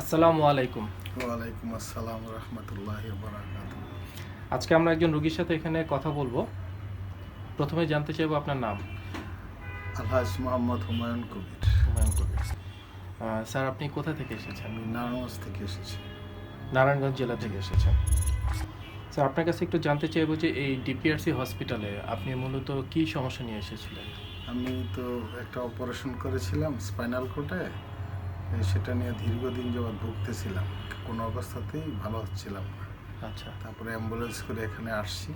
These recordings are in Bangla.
আসসালামু আলাইকুম। ওয়ালাইকুম আসসালাম রহমতুল্লাহ আজকে আমরা একজন রোগীর সাথে এখানে কথা বলব। প্রথমে জানতে চাইব আপনার নাম। আলহাজ মোহাম্মদ হুমায়ুন কবির। হুমায়ুন কবির। স্যার আপনি কোথা থেকে এসেছেন? আমি নারায়ণগঞ্জ থেকে এসেছি। নারায়ণগঞ্জ জেলা থেকে এসেছেন। স্যার আপনার কাছে একটু জানতে চাইব যে এই ডিপিআরসি হসপিটালে আপনি মূলত কি সমস্যা নিয়ে এসেছিলেন? আমি তো একটা অপারেশন করেছিলাম স্পাইনাল কোটে। সেটা নিয়ে দীর্ঘদিন যাবৎ ভুগতেছিলাম। কোনো অবস্থাতেই ভালো হচ্ছিলাম না। আচ্ছা। তারপরে অ্যাম্বুলেন্স করে এখানে আসছি।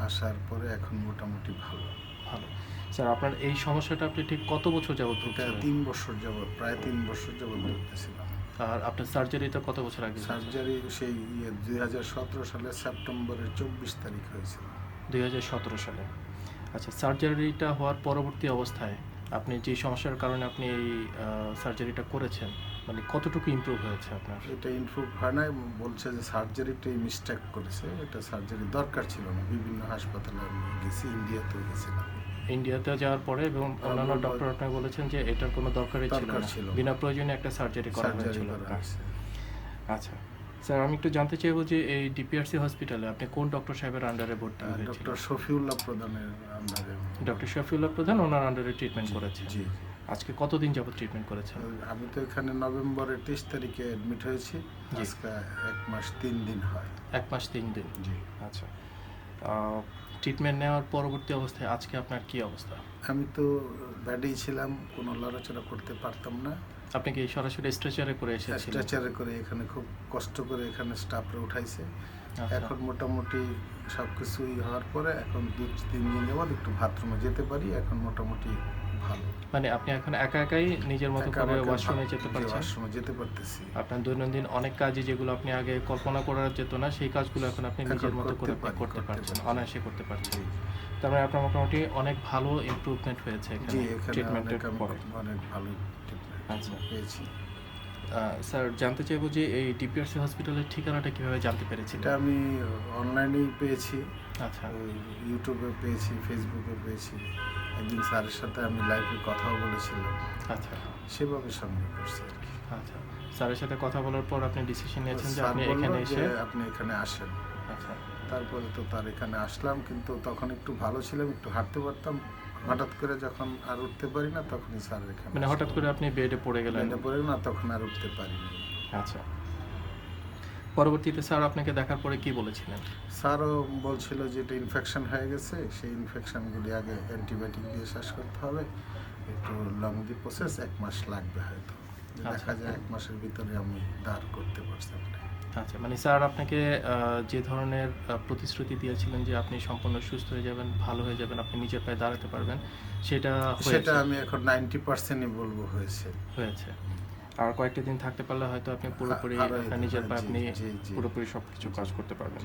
আসার পরে এখন মোটামুটি ভালো। ভালো। স্যার আপনার এই সমস্যাটা আপনি ঠিক কত বছর যাবত ভুগছিলেন? তিন বছর যাবত প্রায় তিন বছর যাবৎ ভুগতেছিলাম। আর আপনার সার্জারিটা কত বছর আগে সার্জারি সেই ইয়ে দুই হাজার সতেরো সালের সেপ্টেম্বরের চব্বিশ তারিখ হয়েছিল। দুই হাজার সতেরো সালে। আচ্ছা সার্জারিটা হওয়ার পরবর্তী অবস্থায় আপনি যে সমস্যার কারণে আপনি এই সার্জারিটা করেছেন মানে কতটুকু ইমপ্রুভ হয়েছে আপনার? এটা ইনফ্রুভ হয় নাই বলছে যে সার্জারিটাই মিস্টেক করেছে এটা সার্জারি দরকার ছিল না বিভিন্ন হাসপাতালে আমি গেছি ইন্ডিয়াতেও গেছিলাম। ইন্ডিয়াতে যাওয়ার পরে এবং অন্যান্য ডক্টর আপনাকে বলেছেন যে এটার কোনো দরকারই ছিল দরকার না ছিল বিনা প্রয়োজনে একটা সার্জারি করা হয়েছিল। আচ্ছা। স্যার আমি একটু জানতে চাইব যে এই ডিপিআরসি হসপিটালে আপনি কোন ডক্টর সাহেবের আন্ডারে ভর্তি হয়েছিলেন? ডক্টর শফিউল্লাহ প্রধানের আন্ডারে ডক্টর শফিউল্লাহ প্রধান ওনার আন্ডারে ট্রিটমেন্ট করেছেন। জি। আজকে কতদিন যাবত ট্রিটমেন্ট করেছেন? আমি তো এখানে নভেম্বরের তেইশ তারিখে অ্যাডমিট হয়েছি। আজকে এক মাস তিন দিন হয়। এক মাস তিন দিন? জি। আচ্ছা। ট্রিটমেন্ট নেওয়ার পরবর্তী অবস্থায় আজকে আপনার কি অবস্থা? আমি তো ব্যাডেই ছিলাম কোনো লড়াচড়া করতে পারতাম না। আপনি কি সরাসরি স্ট্রেচারে করে এসেছিলেন? স্ট্রেচারে করে এখানে খুব কষ্ট করে এখানে স্টাফরা উঠাইছে। আচ্ছা। এখন মোটামুটি সব কিছুই হওয়ার পরে এখন দু তিন দিন যাবত একটু বাথরুমে যেতে পারি এখন মোটামুটি ভালো। মানে আপনি এখন একা একাই নিজের মতো করে ওয়াশরুমে যেতে পারছেন? ওয়াশরুমে যেতে পারতেছি। আপনার দৈনন্দিন অনেক কাজই যেগুলো আপনি আগে কল্পনা করা যেত না সেই কাজগুলো এখন আপনি নিজের মতো করে করতে পারছেন অনায়াসে করতে পারছেন। তার মানে আপনার মোটামুটি অনেক ভালো ইমপ্রুভমেন্ট হয়েছে এখানে ট্রিটমেন্টের পরে। অনেক ভালো আচ্ছা। পেয়েছি। স্যার জানতে চাইব যে এই ডিপিআরসি হসপিটালের ঠিকানাটা কীভাবে জানতে পেরেছিলেন? এটা আমি অনলাইনেই পেয়েছি। আচ্ছা। ইউটিউবে পেয়েছি ফেসবুকে পেয়েছি। একদিন স্যারের সাথে আমি লাইভে কথাও বলেছিলাম। আচ্ছা। সেভাবে সংগ্রহ করছি আর কি। আচ্ছা। স্যারের সাথে কথা বলার পর আপনি ডিসিশন নিয়েছেন যে আপনি এখানে এসে আপনি এখানে আসেন। আচ্ছা। তারপরে তো তার এখানে আসলাম কিন্তু তখন একটু ভালো ছিলাম একটু হাঁটতে পারতাম। হঠাৎ করে যখন আর উঠতে পারি না তখনই স্যার এখানে মানে হঠাৎ করে আপনি বেডে পড়ে গেলেন? এটা পরে না তখন আর উঠতে পারিনি। আচ্ছা। পরবর্তীতে স্যার আপনাকে দেখার পরে কি বলেছিলেন? স্যারও বলছিল যে এটা ইনফেকশন হয়ে গেছে সেই ইনফেকশনগুলি আগে অ্যান্টিবায়োটিক দিয়ে শেষ করতে হবে। একটু লং দি প্রসেস এক মাস লাগবে হয়তো। আচ্ছা। দেখা যায় এক মাসের ভিতরে আমি দাঁড় করতে পারছি না। আচ্ছা মানে স্যার আপনাকে যে ধরনের প্রতিশ্রুতি দিয়েছিলেন যে আপনি সম্পূর্ণ সুস্থ হয়ে যাবেন ভালো হয়ে যাবেন আপনি নিজের পায়ে দাঁড়াতে পারবেন সেটা সেটা আমি এখন নাইনটি পার্সেন্টই বলব হয়েছে। হয়েছে। আর কয়েকটা দিন থাকতে পারলে হয়তো আপনি পুরোপুরি নিজের পায়ে জি, আপনি। পুরোপুরি সব কিছু কাজ করতে পারবেন।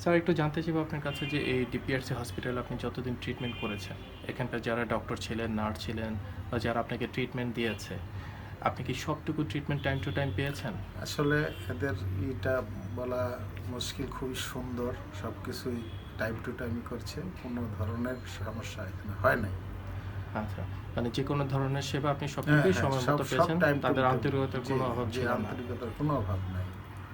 স্যার একটু জানতে চাইব আপনার কাছে যে এই ডিপিআরসি হসপিটালে আপনি যতদিন ট্রিটমেন্ট করেছেন এখানকার যারা ডক্টর ছিলেন নার্স ছিলেন বা যারা আপনাকে ট্রিটমেন্ট দিয়েছে আপনি কি সবটুকু ট্রিটমেন্ট টাইম টু টাইম পেয়েছেন? আসলে এদের ইটা বলা মুশকিল খুবই সুন্দর সব কিছুই টাইম টু টাইম করছে। কোনো ধরনের সমস্যা এখানে হয় নাই। আচ্ছা মানে যে কোনো ধরনের সেবা আপনি হ্যাঁ, সবটুকুই হ্যাঁ, সময় মতো পেয়েছেন তাদের আন্তরিকতার কোনো অভাব ছিল আন্তরিকতার কোনো অভাব নাই।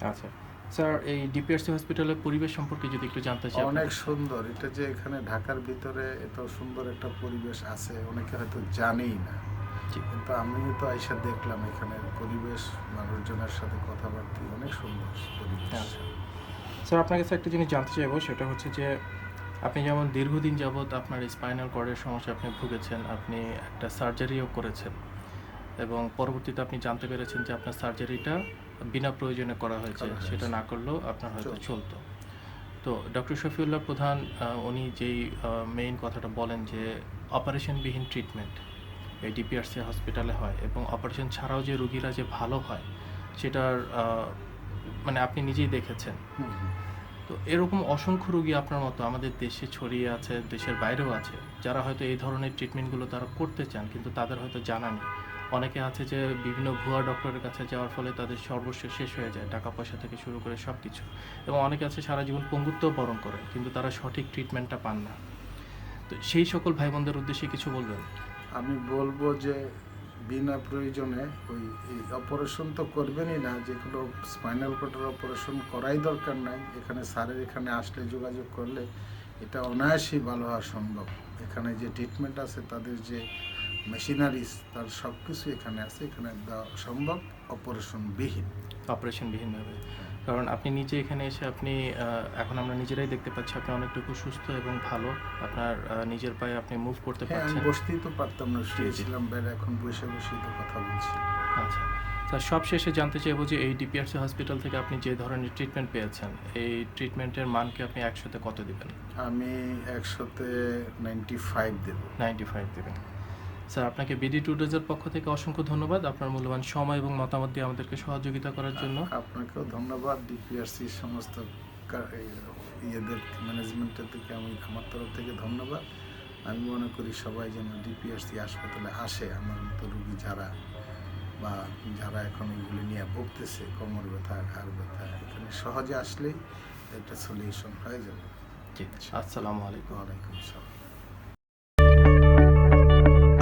আচ্ছা স্যার এই ডিপিআরসি হসপিটালের পরিবেশ সম্পর্কে যদি একটু জানতে চাই অনেক সুন্দর। এটা যে এখানে ঢাকার ভিতরে এত সুন্দর একটা পরিবেশ আছে অনেকে হয়তো জানেই না। কিন্তু আমি তো আইসা দেখলাম এখানে পরিবেশ মানুষজনের সাথে কথাবার্তা অনেক সুন্দর পরিবেশ আচ্ছা। স্যার আপনার কাছে একটা জিনিস জানতে চাইব সেটা হচ্ছে যে আপনি যেমন দীর্ঘদিন যাবৎ আপনার স্পাইনাল কর্ডের সমস্যা আপনি ভুগেছেন আপনি একটা সার্জারিও করেছেন এবং পরবর্তীতে আপনি জানতে পেরেছেন যে আপনার সার্জারিটা বিনা প্রয়োজনে করা হয়েছে সেটা না করলেও আপনার হয়তো চলতো। চলতো তো ডক্টর শফিউল্লাহ প্রধান উনি যেই মেইন কথাটা বলেন যে অপারেশনবিহীন ট্রিটমেন্ট এই ডিপিআরসি হসপিটালে হয় এবং অপারেশন ছাড়াও যে রুগীরা যে ভালো হয় সেটার মানে আপনি নিজেই দেখেছেন। তো এরকম অসংখ্য রুগী আপনার মতো আমাদের দেশে ছড়িয়ে আছে দেশের বাইরেও আছে যারা হয়তো এই ধরনের ট্রিটমেন্টগুলো তারা করতে চান কিন্তু তাদের হয়তো জানা নেই। অনেকে আছে যে বিভিন্ন ভুয়া ডক্টরের কাছে যাওয়ার ফলে তাদের সর্বস্ব শেষ হয়ে যায় টাকা পয়সা থেকে শুরু করে সব কিছু এবং অনেকে আছে সারা জীবন পঙ্গুত্ব বরণ করে কিন্তু তারা সঠিক ট্রিটমেন্টটা পান না। তো সেই সকল ভাই বোনদের উদ্দেশ্যে কিছু বলবেন? আমি বলব যে বিনা প্রয়োজনে ওই এই অপারেশন তো করবেনই না যেগুলো স্পাইনাল কর্ডের অপারেশন করাই দরকার নাই। এখানে স্যারের এখানে আসলে যোগাযোগ করলে এটা অনায়াসেই ভালো হওয়া সম্ভব। এখানে যে ট্রিটমেন্ট আছে তাদের যে মেশিনারিজ তার সব কিছু এখানে আছে। এখানে দেওয়া সম্ভব অপারেশনবিহীন অপারেশনবিহীনভাবে কারণ আপনি নিজে এখানে এসে আপনি এখন আমরা নিজেরাই দেখতে পাচ্ছি আপনি অনেকটুকু সুস্থ এবং ভালো। আপনার নিজের পায়ে আপনি মুভ করতে হ্যাঁ পারছেন। বসতেই তো পারতাম না শুয়েছিলাম বেড এখন বসে বসেই তো কথা বলছি। আচ্ছা। স্যার সব শেষে জানতে চাইব যে এই ডিপিআরসি হসপিটাল থেকে আপনি যে ধরনের ট্রিটমেন্ট পেয়েছেন এই ট্রিটমেন্টের মানকে আপনি একশোতে কত দিবেন? আমি একশোতে নাইনটি ফাইভ দেবো। নাইনটি ফাইভ দেবেন। স্যার আপনাকে বিডি টুডেজের পক্ষ থেকে অসংখ্য ধন্যবাদ আপনার মূল্যবান সময় এবং মতামত দিয়ে আমাদেরকে সহযোগিতা করার জন্য। আপনাকেও ধন্যবাদ ডিপিআরসি সমস্ত ইয়েদের ম্যানেজমেন্টের থেকে আমি আমার তরফ থেকে ধন্যবাদ। আমি মনে করি সবাই যেন ডিপিআরসি হাসপাতালে আসে আমার মতো রুগী যারা বা যারা এখন এগুলি নিয়ে ভুগতেছে কোমর ব্যথা ঘাড় ব্যথা এখানে সহজে আসলেই একটা সলিউশন হয়ে যাবে। আসসালামু আলাইকুম। ওয়ালাইকুম আসসালাম।